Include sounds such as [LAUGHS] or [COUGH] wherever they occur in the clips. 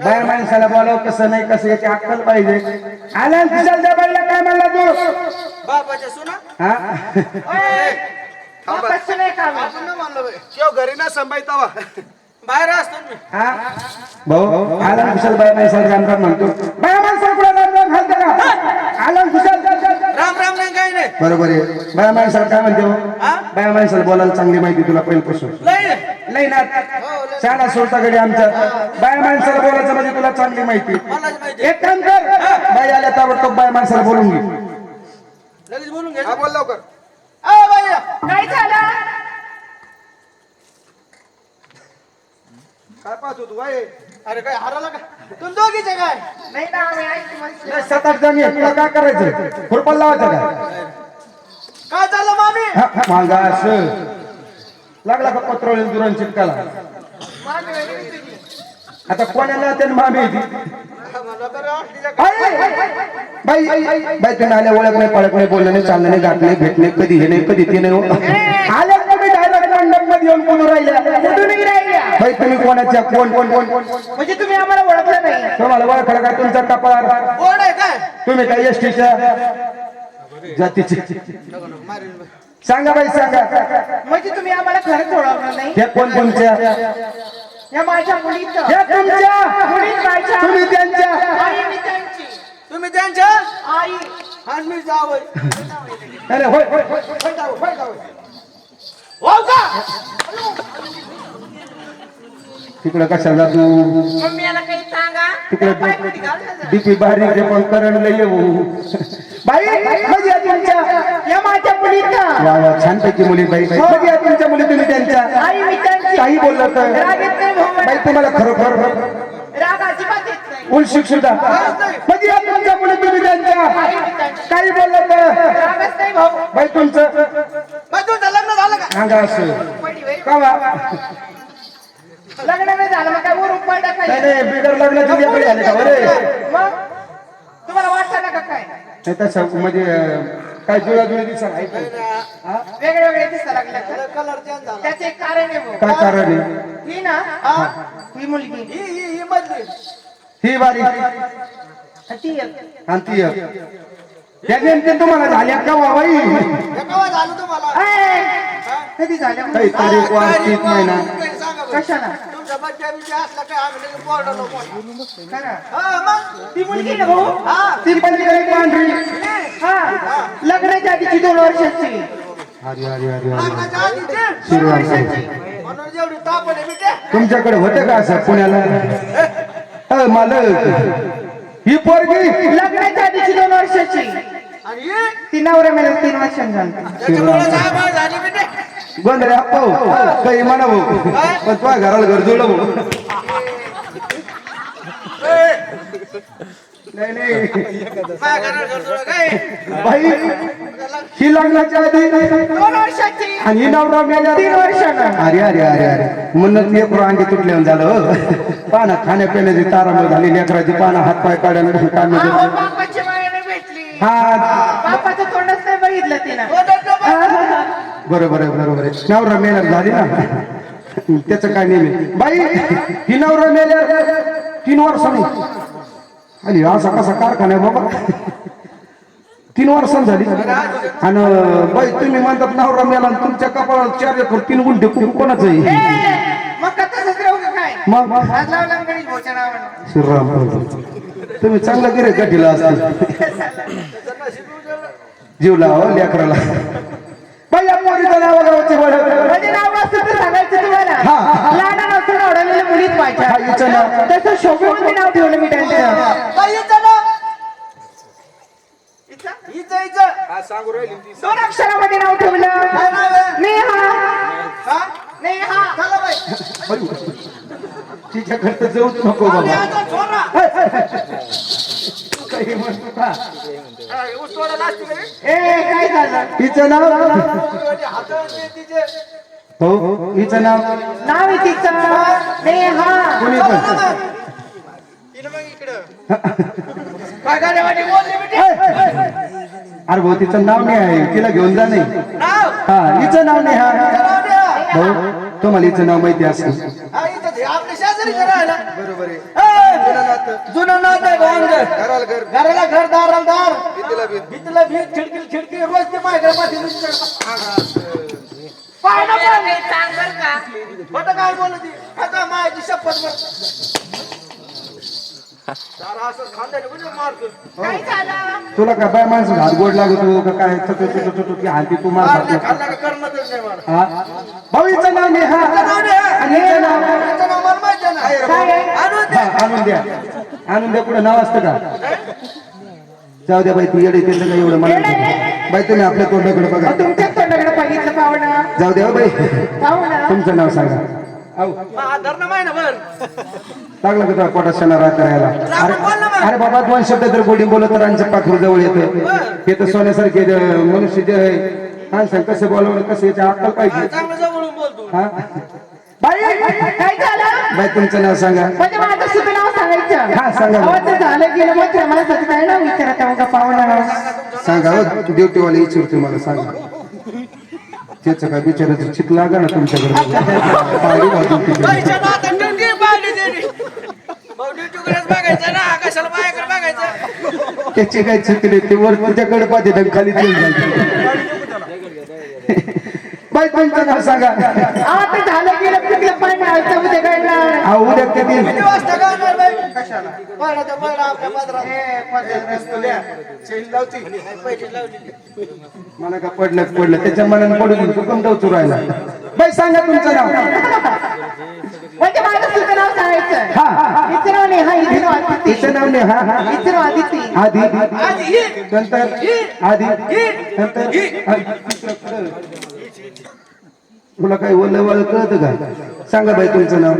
बाहेर माणसाला बोलाव कसं नाही कसं याची अक्कल पाहिजे. आला तुझ्या त्या बाईला काय म्हणला तू? बापाच्या सुना? हा? ओय, [LAUGHS] बापाचं नाही का मी? आपण ना मानलं बाई. शेव घरी ना संभायतावा बाहेर असतो मी हा? भाऊ आला कुशल बाय माणसाला राम राम म्हणतो. बाय माणसाला कुठं राम राम घालते का? आला कुशल राम राम नाही काही नाही. बरोबर आहे. बाया माणसाला काय म्हणते? हो? हा? बाया माणसाला बोलायला चांगली माहिती तुला पहिल्यापासून. लय. नाही. ना शाळा सोडताकडे आमच्या बाया माणसाला बोलायचं म्हणजे तुला चांगली माहिती. एक काम कर. बाई आल्या ताबडतोब बाया माणसाला बोलून घे. लगेच बोलून घे. बोल लवकर. काय झालं? काय पाहतो तू बाई? अरे काय हरवला का? तुम्ही दोघीचे काय? नाही ना आम्ही ऐकतो म्हणतो. सात आठ जण आहे. तुला काय करायचं खुरपण लावायचं का? काय झालं मामी? हा, मागा असं लागला का पत्रोळी दुरण चिटकाला. आता कोणाला त्यानं मामी? बाई बाई आल्या ओळख नाही पळख नाही बोलणं नाही चालणं नाही गाठ नाही भेट नाही कधी हे नाही कधी ते नाही हो. आल्या तुम्ही डायरेक्ट मंडपमध्ये येऊन बोलून राहिल्या? बाई तुम्ही कोणाच्या कोण कोण कोण? कोण म्हणजे तुम्ही आम्हाला ओळखलं नाही. तुम्हाला ओळखलं का तुमचा कपाळ कोण आहे काय? तुम्ही काय एसटीच्या जातीचे. सांगा बाई सांगा. म्हणजे तुम्ही आम्हाला खरंच ओळखलं नाही? हे कोण तुमच्या? या माझ्या मुलीचं. हे तुमच्या? मुली माझ्या तुम्ही त्यांच्या? आई मी त्यांची. तुम्ही त्यांच्या? आई. आणि मी जावं. अरे होय होय होय. हो का तिकडं कशाला तू? मम्मीला काही सांगा. तिकडे. डीपी बारीक रे पण करण लय येऊ. बाई म्हणजे या तुमच्या. या माझ्या मुलीचं. वा वा छान पैकी मुली बाई. म्हणजे या तुमच्या मुली तुम्ही त्यांच्या. आई मी त्यांची. काही बोललं तर. बाई तुम्हाला खरोखर राग अजिबात येत नाही. उलशिक सुद्धा. म्हणजे या तुमच्या मुली तुम्ही त्यांच्या. काही बोललं तर. रागच नाही भाऊ. बाई तुमचं तुमचं लग्न झालं का? सांगा असं. का लग्न नाही झालं मग काय वर उपाय नाही टाकायचं नाही बिगर लग्नाची लेकरं झाले का बरे? मग? तुम्हाला वाटतं ना का काय? नाही तसं म्हणजे काय जुळा जुळी दिसा हा? वेगळे वेगळे दिसायला लागल्या का? कलर चेंज झाला त्याचे एक कारण आहे भाऊ. काय कारण आहे? ही ना हा. ही मुलगी. ही ही ही मधली. ही बारी आणि ती एक. आणि ती एक. त्या नेमके तुम्हाला झाल्या का वा बाई केव्हा झालं तुम्हाला. ऐ, कधी झाल्या? काही तारीख वार तारीख तीच नाही ना. कशाला? तुमचा बच्चा बिच्चा असला काय आम्ही लगेच बोर्डाला बोलू. करा. हा मग? ती मुलगी ना भाऊ? हा. ती पलीकडे पांढरी. हा. लग्नाच्या आधीची दोन वर्षाची. अरे अरे अरे अरे. आहे बिटे तुमच्याकडे होतं का असं पुण्याला? मालक. ही पोरगी लग्नाच्या आधीची दोन वर्षाची. ती नवऱ्या मेल्या तीन वर्षांनी झाली. त्याच्यामुळे काय बाळ झाली बिटे गोंधळे हो काही म्हणा भाऊ. पण तुझ्या घराला घर जुळलं भाऊ. नाही नाही. माझ्या घरात घर थोडं काय बाई ही लग्नाच्या आधी दोन वर्षाची. आणि ही नवरा मेल्या तीन वर्षानं. अरे अरे अरे अरे. म्हणून ते अंगी तुटल्यावर झालं हो. पाना खाण्यापिण्याची तारामुळे झाली लेकराची पाना हात पाय काढून काम अहो, बापाची मायाने भेटली हा बापाचं तोंडच नाही बघितलं तिनं. बरोबर आहे बरोबर आहे. नवरा मेल्यावर झाली ना? त्याचं काय नेहमी बाई ही नवरा मेल्यावर तीन वर्षांनी. आणि असा कसा कारखाना आहे बाबा? तीन वर्षांनी झाली. आणि बाई तुम्ही म्हणतात नवरा मेला आणि तुमच्या कपाळात चार एकर तीन गुंठे को- कोणाचं आहे? मग श्रीराम तुम्ही चांगलं गिरे गाठीला असते? जीव लावा लेकराला. बाई या पोरीचं नाव गावाचे बळं. म्हणजे नाव असतं तर सांगायचं तुम्हाला. लहान नसतं आवडलेल्या मुलीच हिचं पाहिजे नाव. तसं शोभून मी नाव ठेवलं मी त्यांचं. हा दोन अक्षरामध्ये नाव ठेवलं? नेहा. हा? नेहा. चला बाई. तिच्याकडे जाऊच नको बाबा. काही म्हणतो का हा? ए काय झालं? तिचं नाव? हो हिचं नाव? नाव आहे तिचं. नेहा. कोणी पण? [LAUGHS] अरे भाऊ तिचं नाव नाही आहे. तिला घेऊन जा नाही. हा हिचं नाव नाही. हा. भाऊ तुम्हाला हिचं नाव माहिती असेल. शेजारी बरोबर आहे. जुनं नात. आहे. घराला घर. घराला घर दाराला दार. भीतीला भीत. खिडकी खिडकी रोज ते माझ्या पाठी. खोटं काय बोलत ती? आता माझी शपथ तुला काय बाय माणसं घात गोड लागत का काय? की हाती तू मार का नाही नाव नाही हा? आणून द्या. हा, आणून द्या कुठं नाव असतं का? जाऊ द्या बाई तू येडे त्याचं काही एवढं मला नाही. बाई तुम्ही आपल्या तोंडाकडे बघा. अहो, तुमच्याच तोंडाकडे बघितलं पाहुणं जाऊ द्या हो बाई. तुमचं नाव सांगा. अहो हा, धर ना माय ना बर लागलं का तुला करायला? अरे अरे बाबा दोन शब्द जर गोडी बोलत तर आमच्या पाखरू जवळ येतं हे तर सोन्यासारखे जे मनुष्य जे आहे माणसं कसं बोलवणं कसं याची अक्कल पाहिजे? चांगलं जवळून बोलतो हा? बाई काय झालं? बाई तुमचं नाव सांगा. म्हणजे माझं सुद्धा नाव सांगायचं. हा, सांगा. अहो, ते झालं गेलं मग त्या माणसाचं काय नाव विचारत आहे का पाहुणा सांगा हो ड्युटीवाले विचारते मला सांगा. त्याचं काय बिचाराचं चित लागा ना तुमच्याकडे? तिकडे. त्याची काय नाही ते वर तुझ्याकडे पाहिजे ढंग खाली तेल बाई तुमचं नाव सांगा? अहो, ते झालं गेलं पिकलं पाणी उद्या कधी किती वाजता गाणार बाई कशाला पहिला तर आपल्या पदरात मला का पडलं पडलं? त्याच्या मनाने पडून तू कोणता चुरायला बाई सांगा तुमचं नाव. म्हणजे माझं सुद्धा नाव सांगायचं हा, नाव नाही हा हिचं नाव आदिती. तिचं नाव नाही हा हा. हिचं नाव आदिती. आधी आधी. नंतर आधी नंतर तुला काही ओलं वाळ कळतं का? सांगा बाई तुमचं नाव.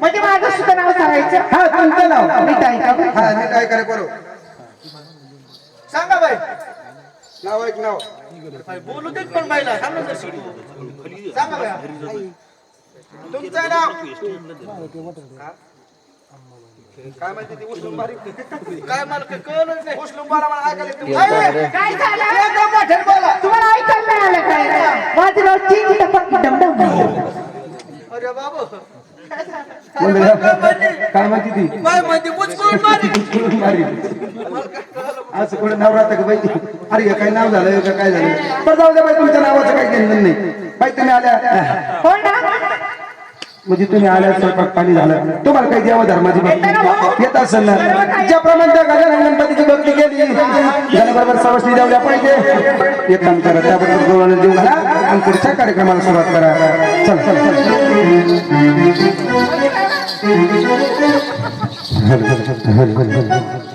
म्हणजे माझं सुद्धा नाव सांगायचं? हा तुमचं नाव. नीट ऐका बरं. हा नीट काय करे बरोबर सांगा बाई. नाव एक नाव. बोलू देत पण बाईला. सांगा बाई. तुमचं नाव. हा? काय माहिती ती उचलून बारीक काय मला काही कळलंच नाही. उचलून बारा मला ऐकायला येतं. ऐ, काय झालं? एकदम मोठ्याने बोला तुम्हाला ऐकायला नाही आलं काय? माझं नाव टपक अरे बाबू. काय म्हणते? ती? उचलून मारी. असं कुठं नाव राहतं का बाई? अरे काय नाव झालं हे काय झालं? बरं जाऊ द्या बाई तुमच्या नावाचं काही टेन्शन नाही. बाई तुम्ही आल्या. म्हणजे तुम्ही आल्या स्वयंपाक पाणी झालं. तुम्हाला काही देवा धर्माची भक्ती येत असेल ना. ज्याप्रमाणे त्या गजानन गणपतीची भक्ती केली त्याबरोबर सवस्ती द्यावल्या पाहिजे. एक काम करा त्याबरोबर गौरवाला जीव घाला आणि पुढच्या कार्यक्रमाला सुरुवात करा. चला चला चला.